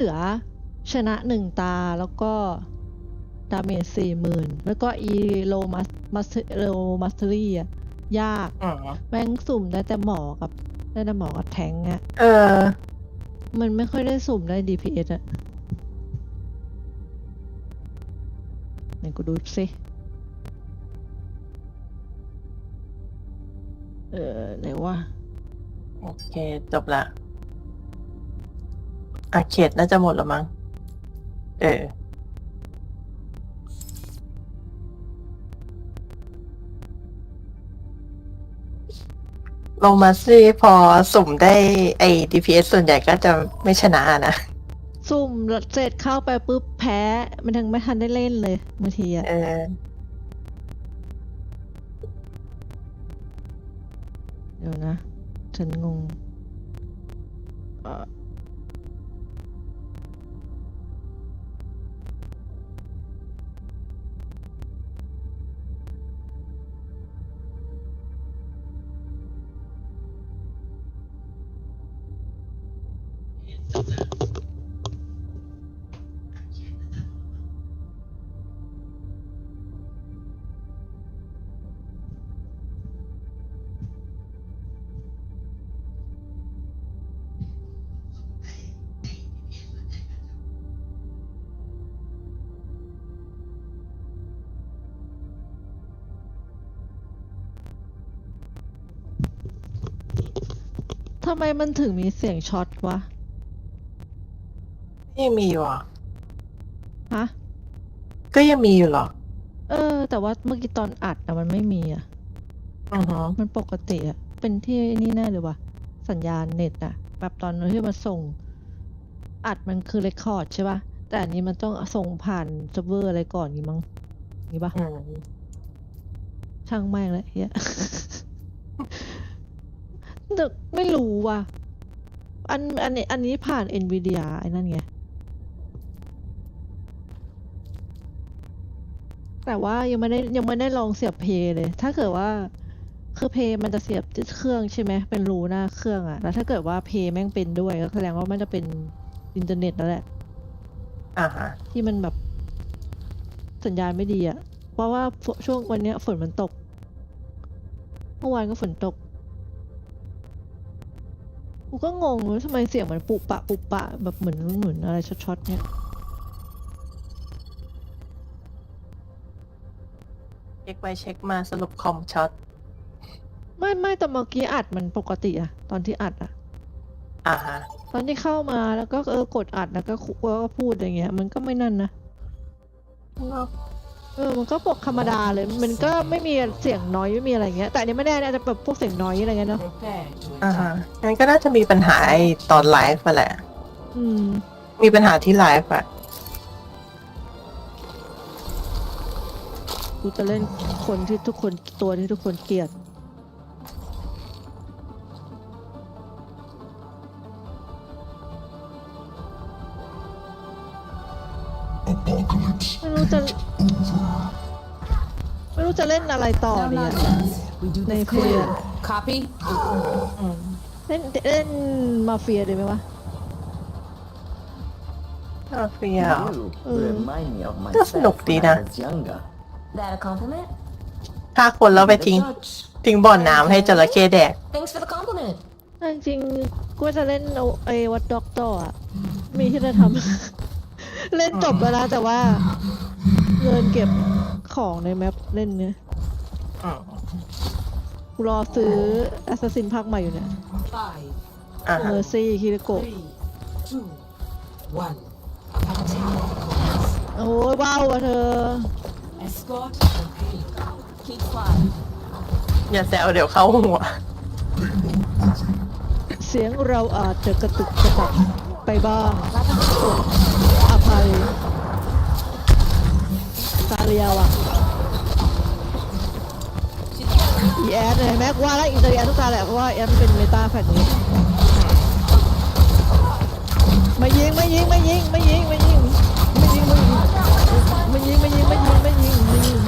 เหลือชนะหนึ่งตาแล้วก็ดาเมจสี่หมื่นแล้วก็อีโลมัสมัสโลมัสเตอรี่อะยากอืมแม่งสุ่มได้แต่หมอกับ ได้แต่หมอกับแทงอะเออ มันไม่ค่อยได้สุ่มได้ DPS อะไหนกูดูสิเออไหนว่า โอเค จบละ อาเขตน่าจะหมดแล้วมั้ง เออ ลงมาสิพอสุ่มได้ไอ้ DPS ส่วนใหญ่ก็จะไม่ชนะนะ สุ่มเสร็จเข้าไปปุ๊บแพ้ มันทั้งไม่ทันได้เล่นเลยบางทีอะเออ เดี๋ยวนะ ฉันงงเอ่อำไมมันถึงมีเสียงช็อตวะ ยังมีอยู่เหรอฮะ ก็ยังมีอยู่เหรอเออ แต่ว่าเมื่อกี้ตอนอัดอะมันไม่มีอะอือฮึมันปกติอะเป็นที่นี่แน่เลยว่ะสัญญาณเน็ตอะแบบตอนที่มันส่ง อัดมันคือเรคคอร์ดใช่ป่ะแต่อันนี้มันต้องส่งผ่านเซิร์ฟเวอร์อะไรก่อนงี้มั้งงี้ป่ะอืมช่างแม่งเลยเฮีย แต่ไม่รู้ว่ะ อันอันนี้อันนี้ผ่าน NVIDIA ไอ้นั่นไง แต่ว่ายังไม่ได้ยังไม่ได้ลองเสียบเพย์เลย ถ้าเกิดว่าคือเพย์มันจะเสียบที่เครื่องใช่ไหมเป็นรูหน้าเครื่องอะแล้วถ้าเกิดว่าเพย์แม่งเป็นด้วยก็แสดงว่ามันจะเป็นอินเทอร์เน็ตแล้วแหละ อ่าฮะ ที่มันแบบสัญญาณไม่ดีอะเพราะว่าฝช่วงวันเนี้ยฝนมันตก เมื่อวานก็ฝนตก กูก็งงว่าทำไมเสียงมันปุปะปุปะแบบเหมือนเหมือนอะไรช็อตๆเนี่ยเช็คไปเช็คมาสรุปคอมช็อตไม่ไม่แต่เมื่อกี้อัดมันปกติอะตอนที่อัดอะอ่าฮะตอนที่เข้ามาแล้วก็เออกดอัดแล้วก็คุก็พูดอย่างเงี้ย มันก็ไม่นั่นนะเออมันก็ปกธรรมดาเลย มันก็ไม่มีเสียงน้อยไม่มีอะไรเงี้ย แต่อันนี้ไม่ได้นะอาจจะแบบพวกเสียงน้อยอะไรเงี้ยเนาะ Prepare to อ่าฮะ attack. งั้นก็น่าจะมีปัญหาไอ้ตอนไลฟ์มาแหละ อืม มีปัญหาที่ไลฟ์อะกูจะเล่นคนที่ทุกคนตัวที่ทุกคนเกลียด ไม่รู้จะไม่ รู้จะเล่นอะไรต่อ Now, เนี่ย lads, we do ใน this เพลีย clear. Copy? อืมเล่นเล่นมาเฟียดีไหมวะ มาเฟีย You Mm. remind me of That's myself not when Dina. I was younger. That a compliment? ฆ่าคนแล้วไปทิ้ง The judge. ทิ้งบ่อนน้ำให้จระเข้แดก Thanks for the compliment. จริงๆกูว่าจะเล่นเอาไอ้วัดด็อกต่ออะมีที่จะทำ เล่นจบแล้วนะแต่ว่า เงินเก็บ ของในแมปเล่นเนี่ยอืมกูรอซื้อ Assassin ภาคใหม่อยู่เนี่ย Five, อ่าเมฮะอร์ซี่ฮิริโกะ three, two, one. Attack. โอ้ยว้าวอะเธอ Escort complete. Keep flying. อย่าแซวเดี๋ยวเข้าหัว เสียงเราอาจจะกระตุกกระตักไปบ้างอภัย ซาเลียว่ะอีแอดเลยแม้ว่าแล้วอินเตอร์แอดทุกตาแหละเพราะว่าแอดนเป็นเมตาแผ่นนี้ไม่ยิงไม่ยิงไม่ยิงไม่ยิงไม่ยิงไม่ยิงไม่ยิงไม่ยิงไม่ยิงไม่ยิงไม่ยิงไม่ยิง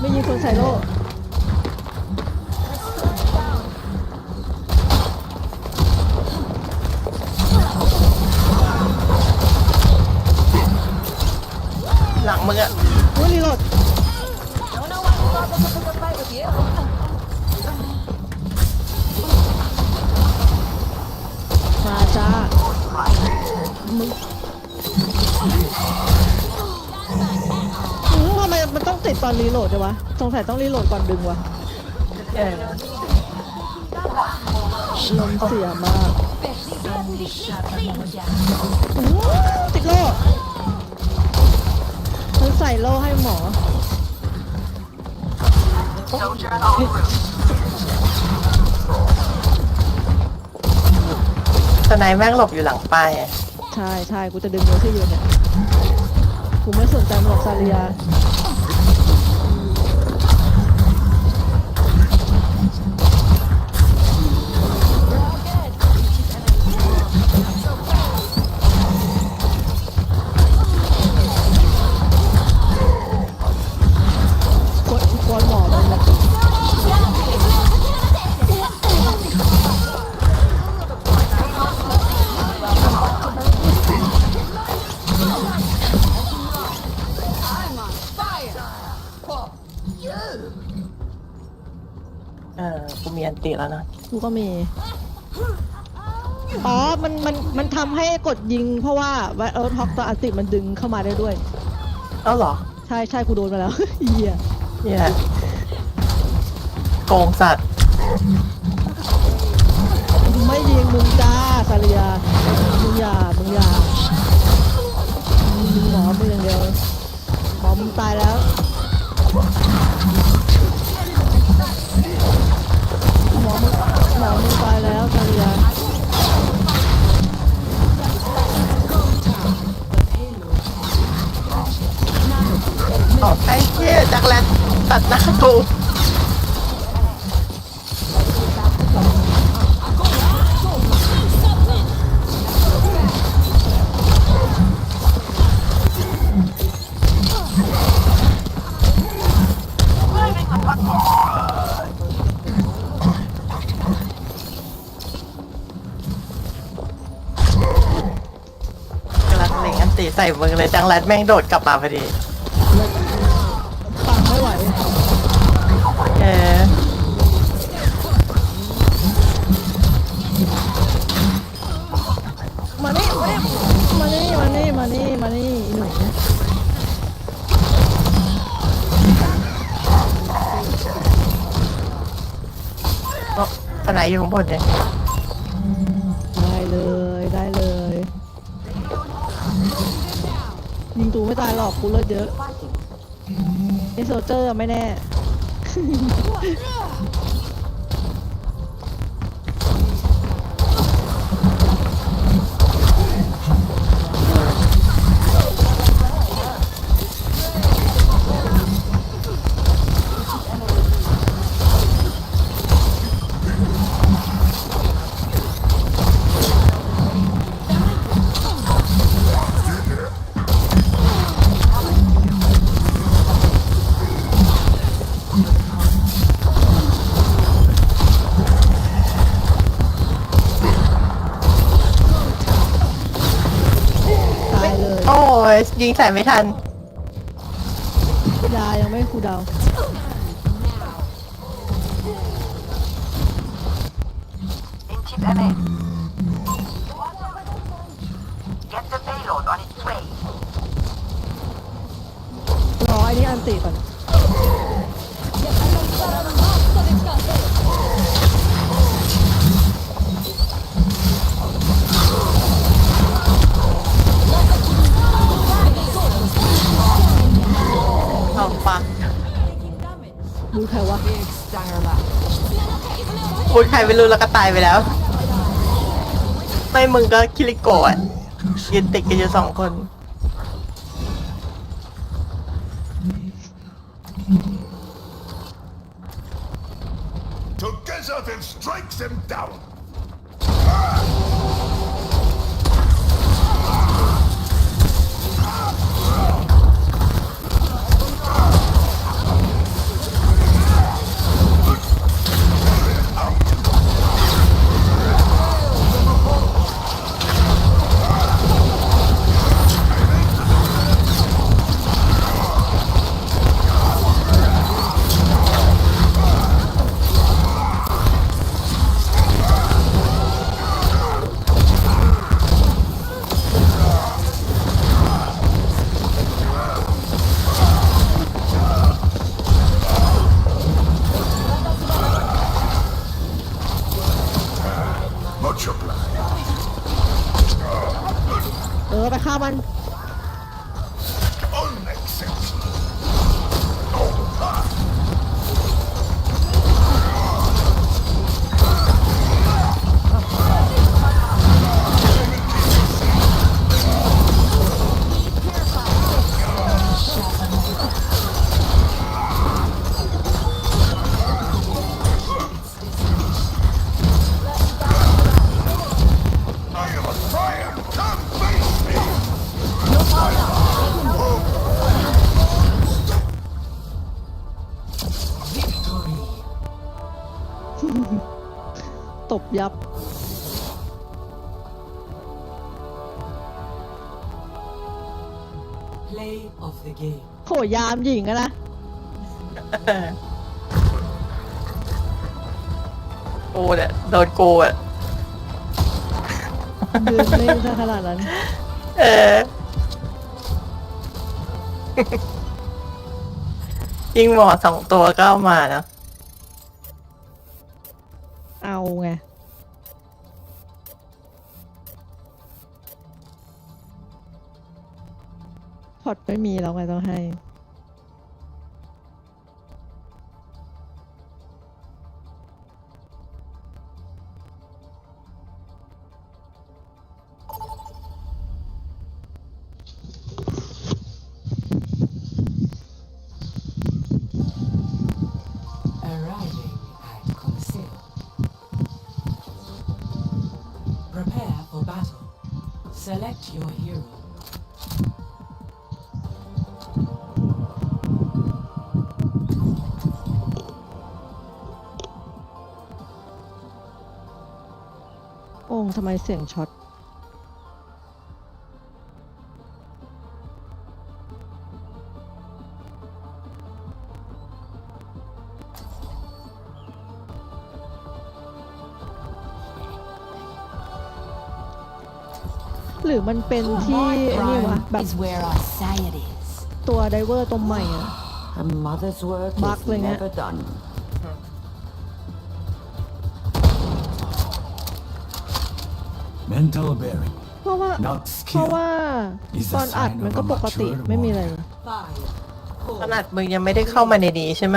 ไม่ยิงคนใส่โล่หลังมึงอะ อุ้ยรีโหลด Don't know why you thought this was a fight with you. มาจ้ามึงอื้อทำไมมันต้องติดตอนรีโหลดด้วยวะ สงสัยต้องรีโหลดก่อนดึงวะเออลมเสียมาก ติดโล่มัน ใส่โล่ให้หมอสไนแม่งหลบอยู่หลังป้ายอะใช่ใช่กูจะดึงมือที่อยู่เนี่ย กูไม่สนใจมันหรอกซาเลีย กูก็มี อ๋อ มันมันมันทำให้กดยิง เพราะว่าไวเออร์ท็อกตัวอันติมันดึงเข้ามาได้ด้วย เอ้าเหรอใช่ใช่กูโดนมาแล้ว เหี้ยเนี่ยโกงสัตว์ไม่ยิงมึงจ้าซาเลียมึงอย่ามึงอย่ามึงหมอมึงอย่างเดียวหมอมึงตายแล้ว งหมอมึงตายแล้วซาเลียออกไอ้เหี้ยจักรแลนตัดหน้ากูก ติใส่มึงเลยจังแรดแม่งโดดกลับมาพอดีปังไม่ไหวเออมานี่มานี่มานี่มานี่มานี่อีหนูก็สไนอยู่ข้างบนเนี่ย ยิงตูไม่ตายหรอกกูเลือดเยอะไอโซเจอร์ไม่แน่ ยยิงใส่ไม่ทัน ยายังไม่คูลดาวน์รอ เอาปักดูใครวะ Big stanger left. พูดใครไม่รู้แล้วก็ตายไปแล้ว ไม่มึงก็คิริโกะอะยืนติดกันอยู่สองคน Together then strike them down. เ Play of the game. โหยามหญิงอะนะ กูเนี่ยโดนกูอะ ยืนเล่นซะขนาดนั้น เออ ยิงหมอสองตัวก็เอามานะ เอาไง อร์ตไม่มีแล้วไงต้องให้ Arriving at Coliseum. Prepare for battle. Select your hero. ทำไมเสียงช็อตหรือมันเป็นที่ไอ้นี่วะแบบ is where I say it is. ตัวไดเวอร์ตัวใหม่อะ A mother's work Bak is lang, hè? never Mental bearing, เพราะว่า not เพราะ skill. ว่า is a ตอนอัด sign มัน of ก็ a ปกติ mature ไม่มีอะไร Five, ข four, นาดมึงยังไม่ได้เข้ามาในนี้ใช่ไหม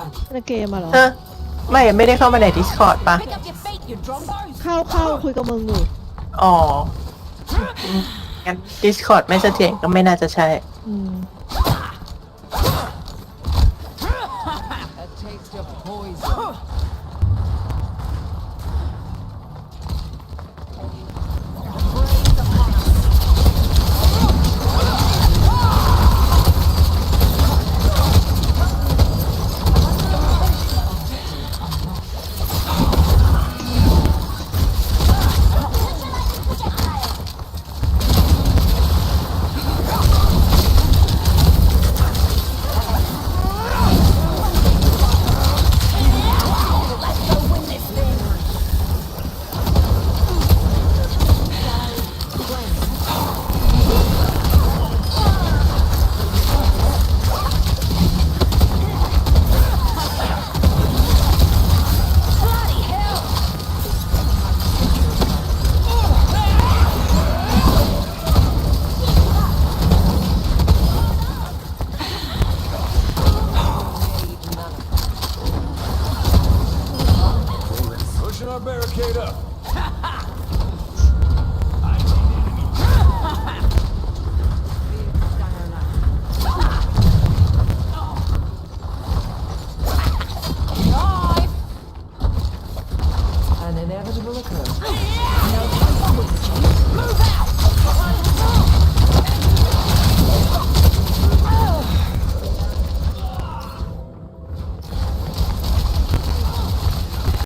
one. ในเกมอะเหรอเออไม่ไม่ได้เข้ามาใน Discord ปะ Pick up your feet, you drombos! เข้าเข้าคุยกับมึงอยู่อ๋ออืมงั้น Discord ไม่เสถียรก็ไม่น่าจะใช่ อืม